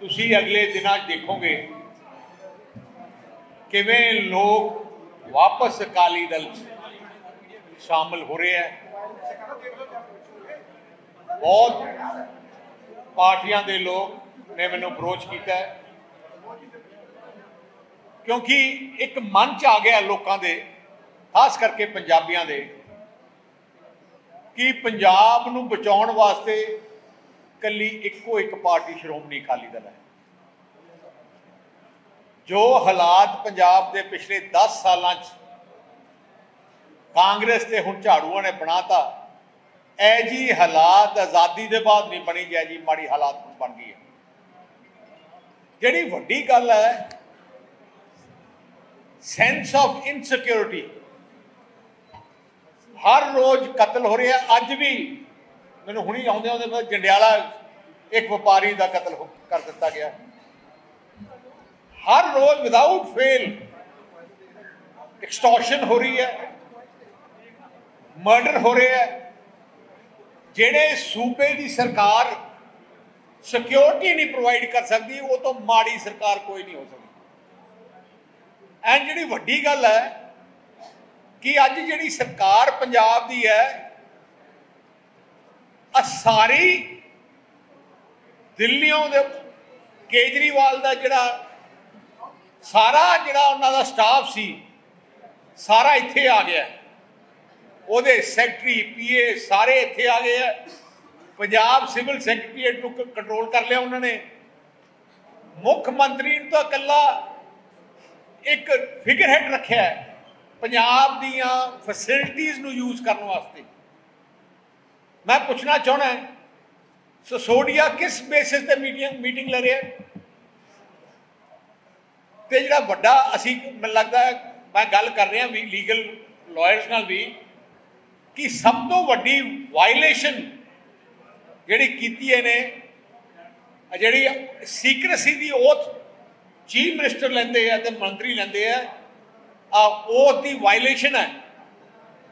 ਤੁਸੀਂ ਅਗਲੇ ਦਿਨਾਂ 'ਚ ਦੇਖੋਗੇ ਕਿਵੇਂ ਲੋਕ ਵਾਪਸ ਅਕਾਲੀ ਦਲ 'ਚ ਸ਼ਾਮਲ ਹੋ ਰਹੇ ਹੈ। ਬਹੁਤ ਪਾਰਟੀਆਂ ਦੇ ਲੋਕ ਨੇ ਮੈਨੂੰ ਅਪਰੋਚ ਕੀਤਾ ਕਿਉਂਕਿ ਇੱਕ ਮਨ ਚ ਆ ਗਿਆ ਲੋਕਾਂ ਦੇ, ਖਾਸ ਕਰਕੇ ਪੰਜਾਬੀਆਂ ਦੇ, ਕਿ ਪੰਜਾਬ ਨੂੰ ਬਚਾਉਣ ਵਾਸਤੇ ਕੱਲੀ ਇੱਕੋ ਇੱਕ ਪਾਰਟੀ ਸ਼੍ਰੋਮਣੀ ਅਕਾਲੀ ਦਲ ਹੈ। ਜੋ ਹਾਲਾਤ ਪੰਜਾਬ ਦੇ ਪਿਛਲੇ 10 ਸਾਲਾਂ ਚ ਕਾਂਗਰਸ ਤੇ ਹੁਣ ਝਾੜੂਆਂ ਨੇ ਬਣਾਤਾ ਐ ਜੀ ਹਾਲਾਤ ਆਜ਼ਾਦੀ ਦੇ ਬਾਅਦ ਨਹੀਂ ਬਣੀ ਜੈ ਜੀ ਮਾੜੀ ਹਾਲਾਤ ਹੁਣ ਬਣ ਗਈ ਹੈ। ਜਿਹੜੀ ਵੱਡੀ ਗੱਲ ਹੈ ਸੈਂਸ ਆਫ ਇਨਸਿਕਿਉਰਿਟੀ ਹਰ ਰੋਜ਼ ਕਤਲ ਹੋ ਰਿਹਾ, ਅੱਜ ਵੀ ਮੈਨੂੰ ਹੁਣੀ ਆਉਂਦੇ ਆਉਂਦੇ ਮੈਂ ਜੰਡਿਆਲਾ ਇੱਕ ਵਪਾਰੀ ਦਾ ਕਤਲ ਹੋ- ਕਰ ਦਿੱਤਾ ਗਿਆ। ਹਰ ਰੋਜ਼ ਵਿਦਆਊਟ ਫੇਲ ਐਕਸਟੋਰਸ਼ਨ ਹੋ ਰਹੀ ਹੈ ਮਰਡਰ ਹੋ ਰਿਹਾ ਹੈ। ਜਿਹੜੇ ਸੂਬੇ ਦੀ ਸਰਕਾਰ ਸਿਕਿਉਰਿਟੀ ਨਹੀਂ ਪ੍ਰੋਵਾਈਡ ਕਰ ਸਕਦੀ, ਉਹ ਤੋਂ ਮਾੜੀ ਸਰਕਾਰ ਕੋਈ ਨਹੀਂ ਹੋ ਸਕਦੀ। ਐਂ ਜਿਹੜੀ ਵੱਡੀ ਗੱਲ ਹੈ ਕਿ ਅੱਜ ਜਿਹੜੀ ਸਰਕਾਰ ਪੰਜਾਬ ਦੀ ਹੈ ਆ ਸਾਰੀ ਦਿੱਲੀੋਂ ਦੇ ਕੇਜਰੀਵਾਲ ਦਾ ਜਿਹੜਾ ਸਾਰਾ ਜਿਹੜਾ ਉਹਨਾਂ ਦਾ ਸਟਾਫ ਸੀ, ਸਾਰਾ ਇੱਥੇ ਆ ਗਿਆ। ਉਹਦੇ ਸੈਕਟਰੀ ਪੀਏ ਸਾਰੇ ਇੱਥੇ ਆ ਗਏ ਆ। ਪੰਜਾਬ ਸਿਵਲ ਸੈਕਟਰੀਏਟ ਨੂੰ ਕੰਟਰੋਲ ਕਰ ਲਿਆ ਉਹਨਾਂ ਨੇ। ਮੁੱਖ ਮੰਤਰੀ ਨੂੰ ਤਾਂ ਇਕੱਲਾ ਇੱਕ ਫਿਗਰ ਹੈਡ ਰੱਖਿਆ ਪੰਜਾਬ ਦੀਆਂ ਫੈਸਿਲਿਟੀਆਂ ਨੂੰ ਯੂਜ਼ ਕਰਨ ਵਾਸਤੇ। ਮੈਂ ਪੁੱਛਣਾ ਚਾਹਣਾ ਸਸੋਡੀਆ ਕਿਸ ਬੇਸਿਸ ਤੇ ਮੀਟਿੰਗ ਮੀਟਿੰਗ ਲੈ ਰਿਹਾ ਹੈ? ਤੇ ਜਿਹੜਾ ਵੱਡਾ ਅਸੀਂ, ਮੈਨੂੰ ਲੱਗਦਾ ਮੈਂ ਗੱਲ ਕਰ ਰਿਹਾ ਵੀ ਲੀਗਲ ਲਾਇਰਸ ਨਾਲ ਵੀ, ਕਿ ਸਭ ਤੋਂ ਵੱਡੀ ਵਾਇਲੇਸ਼ਨ ਜਿਹੜੀ ਕੀਤੀ ਇਹਨੇ ਜਿਹੜੀ ਸੀਕ੍ਰੇਸੀ ਦੀ ਓਥ ਚੀਫ ਮਿਨਿਸਟਰ ਲੈਂਦੇ ਆ ਤੇ ਮੰਤਰੀ ਲੈਂਦੇ ਆ ਆ ਓਥ ਦੀ ਵਾਇਲੇਸ਼ਨ ਹੈ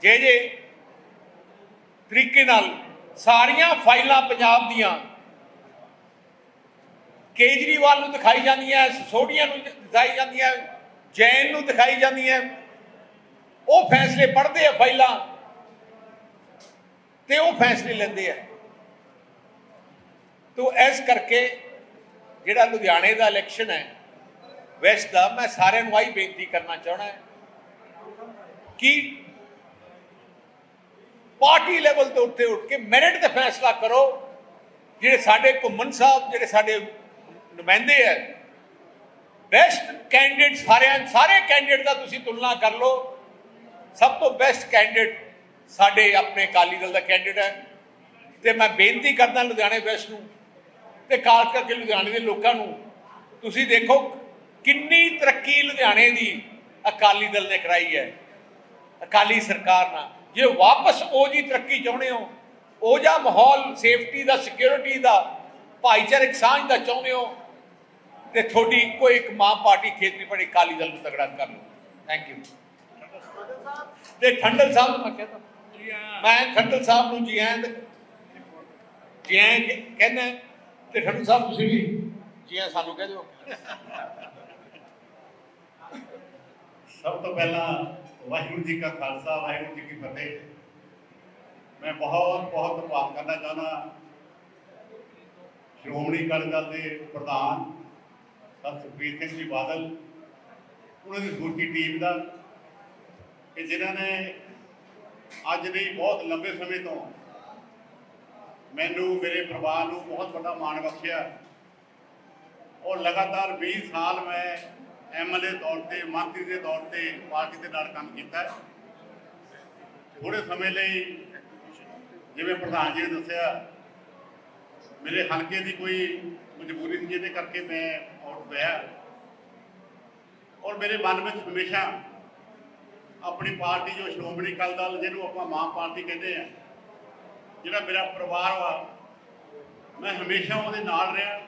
ਜੇ ਜੇ ਤਰੀਕੇ ਨਾਲ ਸਾਰੀਆਂ ਫਾਈਲਾਂ ਪੰਜਾਬ ਦੀਆਂ। ਕੇਜਰੀਵਾਲ ਨੂੰ ਦਿਖਾਈ ਜਾਂਦੀਆਂ, ਸੋਢੀਆਂ ਨੂੰ ਦਿਖਾਈ ਜਾਂਦੀਆਂ, ਜੈਨ ਨੂੰ ਦਿਖਾਈ ਜਾਂਦੀਆਂ। ਉਹ ਫੈਸਲੇ ਪੜ੍ਹਦੇ ਆ ਫਾਈਲਾਂ ਤੇ ਉਹ ਫੈਸਲੇ ਲੈਂਦੇ ਆ। ਤੋ ਇਸ ਕਰਕੇ ਜਿਹੜਾ ਲੁਧਿਆਣੇ ਦਾ ਇਲੈਕਸ਼ਨ ਹੈ ਵੈਸਟ ਦਾ ਮੈਂ ਸਾਰਿਆਂ ਨੂੰ ਆਹੀ ਬੇਨਤੀ ਕਰਨਾ ਚਾਹਣਾ ਹੈ ਕਿ ਪਾਰਟੀ ਲੈਵਲ ਤੇ ਉੱਤੇ ਉੱਠ ਕੇ ਮੈਰਿਟ ਤੇ ਫੈਸਲਾ ਕਰੋ। ਜਿਹੜੇ ਸਾਡੇ ਘੁੰਮਣ ਸਾਹਿਬ, ਜਿਹੜੇ ਸਾਡੇ ਨੁਮਾਇੰਦੇ ਹੈ ਬੈਸਟ ਕੈਂਡੀਡੇਟ ਸਾਰਿਆਂ, ਸਾਰੇ ਕੈਂਡੀਡੇਟ ਦਾ ਤੁਸੀਂ ਤੁਲਨਾ ਕਰ ਲਓ। ਸਭ ਤੋਂ ਬੈਸਟ ਕੈਂਡੀਡੇਟ ਸਾਡੇ ਆਪਣੇ ਅਕਾਲੀ ਦਲ ਦਾ ਕੈਂਡੀਡੇਟ ਹੈ ਤੇ ਮੈਂ ਬੇਨਤੀ ਕਰਦਾ ਲੁਧਿਆਣੇ ਵੈਸਟ ਨੂੰ ਤੇ ਖਾਸ ਕਰਕੇ ਲੁਧਿਆਣੇ ਦੇ ਲੋਕਾਂ ਨੂੰ, ਤੁਸੀਂ ਦੇਖੋ ਕਿੰਨੀ ਤਰੱਕੀ ਲੁਧਿਆਣੇ ਦੀ ਅਕਾਲੀ ਦਲ ਨੇ ਕਰਾਈ ਹੈ ਅਕਾਲੀ ਸਰਕਾਰ ਨਾਲ। ਜੇ ਵਾਪਸ ਉਹ ਜੀ ਤਰੱਕੀ ਚਾਹੁੰਦੇ ਹੋ, ਉਹ ਜਾਂ ਮਾਹੌਲ ਸੇਫਟੀ ਦਾ ਸਿਕਿਉਰਿਟੀ ਦਾ, ਭਾਈਚਾਰਕ ਸਾਂਝ ਦਾ ਚਾਹੁੰਦੇ ਹੋ, ਤੇ ਤੁਹਾਡੀ ਇੱਕੋ ਇੱਕ ਮਾਂ ਪਾਰਟੀ ਖੇਤਰੀ ਪਾਰਟੀ ਅਕਾਲੀ ਦਲ ਨੂੰ ਤਗੜਾ ਕਰ ਲਓ। ਥੈਂਕ ਯੂ ਤੇ ਠੰਡਲ ਸਾਹਿਬ ਨੂੰ ਮੈਂ ਕਹਿੰਦਾ ਮੈਂ ਠੰਡਲ ਸਾਹਿਬ ਨੂੰ ਜੀ ਆਇਆਂ ਜੀ ਆਇਆਂ ਕਹਿੰਦਾ ਤੇ ਠੰਡਲ ਸਾਹਿਬ ਤੁਸੀਂ ਵੀ ਜੀ ਆਇਆਂ ਸਾਨੂੰ ਕਹਿ ਦਿਓ। ਸਭ ਤੋਂ ਪਹਿਲਾਂ ਵਾਹਿਗੁਰੂ ਜੀ ਕਾ ਖਾਲਸਾ, ਵਾਹਿਗੁਰੂ ਜੀ ਕੀ ਫਤਿਹ। ਮੈਂ ਬਹੁਤ ਬਹੁਤ ਧੰਨਵਾਦ ਕਰਨਾ ਚਾਹੁੰਦਾ ਸ਼੍ਰੋਮਣੀ ਅਕਾਲੀ ਦਲ ਦੇ ਪ੍ਰਧਾਨ, ਸਰ ਸੁਖਬੀਰ ਸਿੰਘ ਜੀ ਬਾਦਲ, ਉਹਨਾਂ ਦੀ ਦੂਜੀ ਟੀਮ ਦਾ, ਕਿ ਜਿਨ੍ਹਾਂ ਨੇ ਅੱਜ ਨਹੀਂ ਬਹੁਤ ਲੰਬੇ ਸਮੇਂ ਤੋਂ ਮੈਨੂੰ, ਮੇਰੇ ਪਰਿਵਾਰ ਨੂੰ ਬਹੁਤ ਵੱਡਾ ਮਾਣ ਬਖਸ਼ਿਆ। ਔਰ ਲਗਾਤਾਰ 20 ਸਾਲ ਮੈਂ ਐਮਐਲਏ ਤੌਰ ਤੇ, ਮੰਤਰੀ ਦੇ ਤੌਰ ਤੇ ਪਾਰਟੀ ਦੇ ਨਾਲ ਕੰਮ ਕੀਤਾ ਹੈ। ਥੋੜੇ ਸਮੇਂ ਲਈ ਜਿਵੇਂ ਪ੍ਰਧਾਨ ਜੀ ਨੇ ਦੱਸਿਆ, ਮੇਰੇ ਹਲਕੇ ਦੀ ਕੋਈ ਮਜਬੂਰੀ ਸੀ, ਜਿਹਦੇ ਕਰਕੇ ਮੈਂ ਆਊਟ ਹੋਇਆ ਔਰ ਮੇਰੇ ਮਨ ਵਿੱਚ ਹਮੇਸ਼ਾ ਆਪਣੀ ਪਾਰਟੀ ਜੋ ਸ਼੍ਰੋਮਣੀ ਅਕਾਲੀ ਦਲ, ਜਿਹਨੂੰ ਆਪਾਂ ਮਾਂ ਪਾਰਟੀ ਕਹਿੰਦੇ ਆ, ਜਿਹੜਾ ਮੇਰਾ ਪਰਿਵਾਰ ਵਾ, ਮੈਂ ਹਮੇਸ਼ਾ ਉਹਦੇ ਨਾਲ ਰਿਹਾ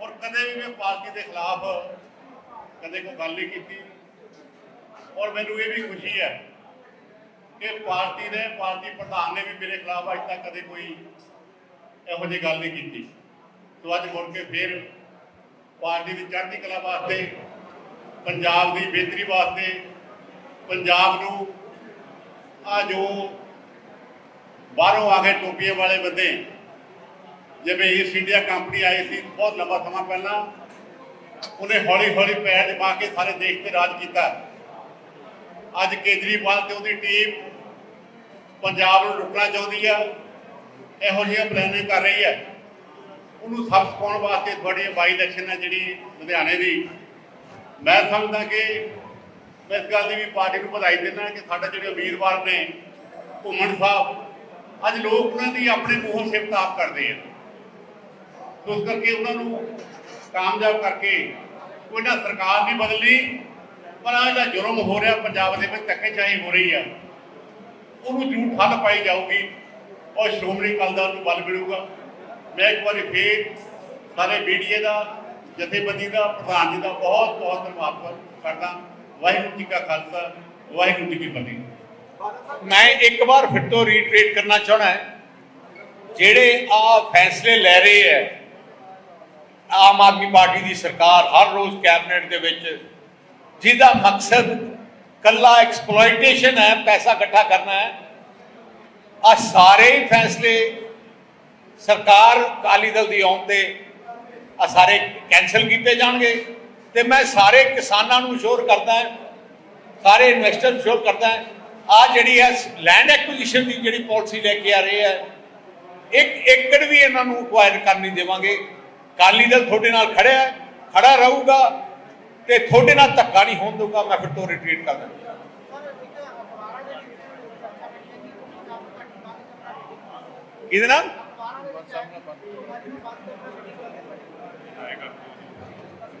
ਔਰ ਕਦੇ ਵੀ ਮੈਂ ਪਾਰਟੀ ਦੇ ਖਿਲਾਫ ਕਦੇ ਕੋਈ ਗੱਲ ਨਹੀਂ ਕੀਤੀ। ਔਰ ਮੈਨੂੰ ਇਹ ਵੀ ਖੁਸ਼ੀ ਹੈ ਕਿ ਪਾਰਟੀ ਨੇ, ਪਾਰਟੀ ਪ੍ਰਧਾਨ ਨੇ ਵੀ ਮੇਰੇ ਖਿਲਾਫ ਅੱਜ ਤੱਕ ਕਦੇ ਕੋਈ ਇਹੋ ਜਿਹੀ ਗੱਲ ਨਹੀਂ ਕੀਤੀ। ਸੋ ਅੱਜ ਮੁੜ ਕੇ ਫਿਰ ਪਾਰਟੀ ਦੀ ਚੜ੍ਹਦੀ ਕਲਾ ਵਾਸਤੇ, ਪੰਜਾਬ ਦੀ ਬਿਹਤਰੀ ਵਾਸਤੇ, ਪੰਜਾਬ ਨੂੰ ਆ ਜੋ ਬਾਹਰੋਂ ਆ ਕੇ ਟੋਪੀਆਂ ਵਾਲੇ ਬੰਦੇ, ਜਿਵੇਂ ਈਸਟ ਇੰਡੀਆ ਕੰਪਨੀ ਆਈ ਸੀ, ਬਹੁਤ ਲੰਬਾ ਸਮਾਂ ਪਹਿਲਾਂ ਉਹਨੇ ਹੌਲੀ ਹੌਲੀ ਪੈਰ ਜਮਾ ਕੇ ਸਾਰੇ ਦੇਸ਼ ਤੇ ਰਾਜ ਕੀਤਾ। ਅੱਜ ਕੇਜਰੀਵਾਲ ਤੇ ਉਹਦੀ ਟੀਮ ਪੰਜਾਬ ਨੂੰ ਲੁੱਟਣਾ ਚਾਹੁੰਦੀ ਆ, ਇਹੋ ਜਿਹੀਆਂ ਪਲੈਨਿੰਗ ਕਰ ਰਹੀ ਹੈ ਉਹਨੂੰ ਸਬਕ ਪਾਉਣ ਵਾਸਤੇ ਤੁਹਾਡੀ ਬਾਈ ਇਲੈਕਸ਼ਨ ਹੈ ਜਿਹੜੀ ਲੁਧਿਆਣੇ ਦੀ। ਮੈਂ ਸਮਝਦਾ ਕਿ ਮੈਂ ਇਸ ਗੱਲ ਦੀ ਵੀ ਪਾਰਟੀ ਨੂੰ ਵਧਾਈ ਦਿੰਦਾ ਕਿ ਸਾਡੇ ਜਿਹੜੇ ਉਮੀਦਵਾਰ ਨੇ, ਘੁੰਮਣ ਸਾਹਿਬ, ਅੱਜ ਲੋਕ ਉਹਨਾਂ ਦੀ ਆਪਣੇ ਮੂੰਹੋਂ ਸਿਫਤ ਆਪ ਕਰਦੇ ਆ। ਉਸ ਕਰਕੇ ਉਹਨਾਂ ਨੂੰ ਕਾਮਯਾਬ ਕਰਕੇ ਕੋਈ ਨਾ ਸਰਕਾਰ ਨਹੀਂ ਬਦਲਣੀ ਪਰ ਆਹ ਜਿਹੜਾ ਜੁਰਮ ਹੋ ਰਿਹਾ ਪੰਜਾਬ ਦੇ ਵਿੱਚ, ਧੱਕੇਸ਼ਾਹੀ ਹੋ ਰਹੀ ਆ। ਉਹਨੂੰ ਜ਼ਰੂਰ ਠੱਲ ਪਾਈ ਜਾਊਗੀ। ਔਰ ਸ਼੍ਰੋਮਣੀ ਅਕਾਲੀ ਦਲ ਨੂੰ ਬਲ ਮਿਲੂਗਾ। ਮੈਂ ਇੱਕ ਵਾਰੀ ਫੇਰ ਸਾਰੇ ਮੀਡੀਆ ਦਾ, ਜਥੇਬੰਦੀ ਦਾ, ਪ੍ਰਧਾਨ ਜੀ ਦਾ ਬਹੁਤ ਬਹੁਤ ਧੰਨਵਾਦ ਕਰਦਾ। ਵਾਹਿਗੁਰੂ ਜੀ ਕਾ ਖਾਲਸਾ, ਵਾਹਿਗੁਰੂ ਜੀ ਕੀ ਫਤਿਹ। ਮੈਂ ਇੱਕ ਵਾਰ ਫਿਰ ਤੋਂ ਰੀਟ੍ਰੀਟ ਕਰਨਾ ਚਾਹਣਾ ਜਿਹੜੇ ਆ ਫੈਸਲੇ ਲੈ ਰਹੇ ਹੈ ਆਮ ਆਦਮੀ ਪਾਰਟੀ ਦੀ ਸਰਕਾਰ ਹਰ ਰੋਜ਼ ਕੈਬਨਿਟ ਦੇ ਵਿੱਚ, ਜਿਹਦਾ ਮਕਸਦ ਕੱਲਾ ਐਕਸਪਲੋਇਟੇਸ਼ਨ ਹੈ, ਪੈਸਾ ਇਕੱਠਾ ਕਰਨਾ ਹੈ ਆ ਸਾਰੇ ਫੈਸਲੇ ਸਰਕਾਰ ਅਕਾਲੀ ਦਲ ਦੀ ਆਉਣ ਤੇ ਆ ਸਾਰੇ ਕੈਨਸਲ ਕੀਤੇ ਜਾਣਗੇ। ਤੇ ਮੈਂ ਸਾਰੇ ਕਿਸਾਨਾਂ ਨੂੰ ਸ਼ੋਰ ਕਰਦਾ ਹਾਂ, ਸਾਰੇ ਇਨਵੈਸਟਰ ਨੂੰ ਸ਼ੋਰ ਕਰਦਾ ਹੈ ਆ ਜਿਹੜੀ ਹੈ ਲੈਂਡ ਐਕੁਜੀਸ਼ਨ ਦੀ ਜਿਹੜੀ ਪਾਲਿਸੀ ਲੈ ਕੇ ਆ ਰਹੇ ਹੈ, ਇੱਕ ਏਕੜ ਵੀ ਇਹਨਾਂ ਨੂੰ ਅਕਵਾਇਰ ਕਰਨ ਨਹੀਂ ਦੇਵਾਂਗੇ। ਕਾਲੀ ਦਲ ਤੁਹਾਡੇ ਨਾਲ ਖੜਿਆ ਹੈ ਖੜਾ ਰਹੂਗਾ ਤੇ ਤੁਹਾਡੇ ਨਾਲ ਧੱਕਾ ਨਹੀਂ ਹੋਣ ਦਊਗਾ ਮੈਂ ਫਿਰ ਤੋਂ ਰਿਟਰੀਟ ਕਰ ਦਾਂਗਾ ਕਿਹਦੇ ਨਾਲ?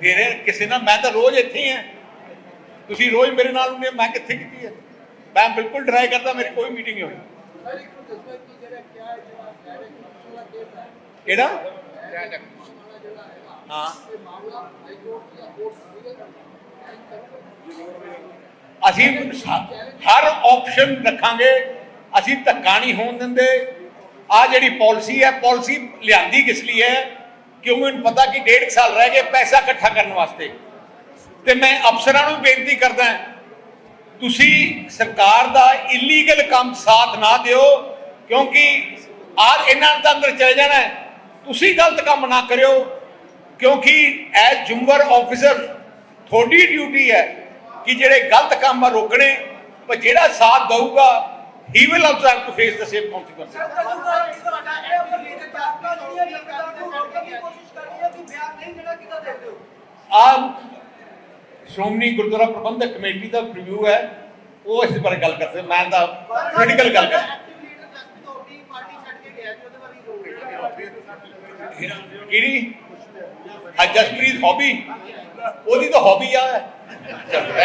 ਮੇਰੇ ਕਿਸੇ ਨਾਲ? ਮੈਂ ਤਾਂ ਰੋਜ਼ ਇੱਥੇ ਹੀ ਹਾਂ। ਤੁਸੀਂ ਰੋਜ਼ ਮੇਰੇ ਨਾਲ ਹੁੰਦੇ ਮੈਂ ਕਿੱਥੇ ਕੀਤੀ ਹੈ? ਮੈਂ ਬਿਲਕੁਲ ਟਰਾਈ ਕਰਦਾ ਮੇਰੀ ਕੋਈ ਮੀਟਿੰਗ ਨਹੀਂ ਹੋਈ। ਕਿਹੜਾ? ਹਾਂ। ਅਸੀਂ ਹਰ ਆਪਸ਼ਨ ਰੱਖਾਂਗੇ। ਅਸੀਂ ਧੱਕਾ ਨਹੀਂ ਹੋਣ ਦਿੰਦੇ। ਆ ਜਿਹੜੀ ਪਾਲਿਸੀ ਹੈ ਪਾਲਿਸੀ ਲਿਆਂਦੀ ਕਿਸ ਲਈ ਹੈ? ਕਿਉਂਕਿ ਮੈਨੂੰ ਪਤਾ ਕਿ ਡੇਢ ਸਾਲ ਰਹਿ ਗਏ ਪੈਸਾ ਇਕੱਠਾ ਕਰਨ ਵਾਸਤੇ। ਤੇ ਮੈਂ ਅਫਸਰਾਂ ਨੂੰ ਬੇਨਤੀ ਕਰਦਾ ਤੁਸੀਂ ਸਰਕਾਰ ਦਾ ਇਲੀਗਲ ਕੰਮ ਸਾਥ ਨਾ ਦਿਓ, ਕਿਉਂਕਿ ਆਜ ਇਹਨਾਂ ਨੇ ਤਾਂ ਅੰਦਰ ਚਲੇ ਜਾਣਾ ਹੈ। ਤੁਸੀਂ ਗਲਤ ਕੰਮ ਨਾ ਕਰਿਓ ਕਿਉਂਕਿ ਐਜ਼ ਜੁੰਬਰ ਆਫੀਸਰ ਤੁਹਾਡੀ ਡਿਊਟੀ ਹੈ ਕਿ ਜਿਹੜੇ ਗਲਤ ਕੰਮ ਆ ਰੋਕਣੇ ਪਰ ਜਿਹੜਾ ਸਾਥ ਦਊਗਾ he will also have to face the same consequences ਆ ਸ਼੍ਰੋਮਣੀ ਗੁਰਦੁਆਰਾ ਪ੍ਰਬੰਧਕ ਕਮੇਟੀ ਦਾ ਰਿਵਿਊ ਹੈ ਉਹ ਇਸ ਬਾਰੇ ਗੱਲ ਕਰਦੇ ਮੈਂ ਤਾਂ ਪੋਲੀਟੀਕਲ ਗੱਲ ਕਰ ਕਿਹੜੀ? ਆ ਜਸਪ੍ਰੀਤ ਹੌਬੀ ਉਹਦੀ ਤਾਂ ਹੌਬੀ ਆ। ਚਲੋ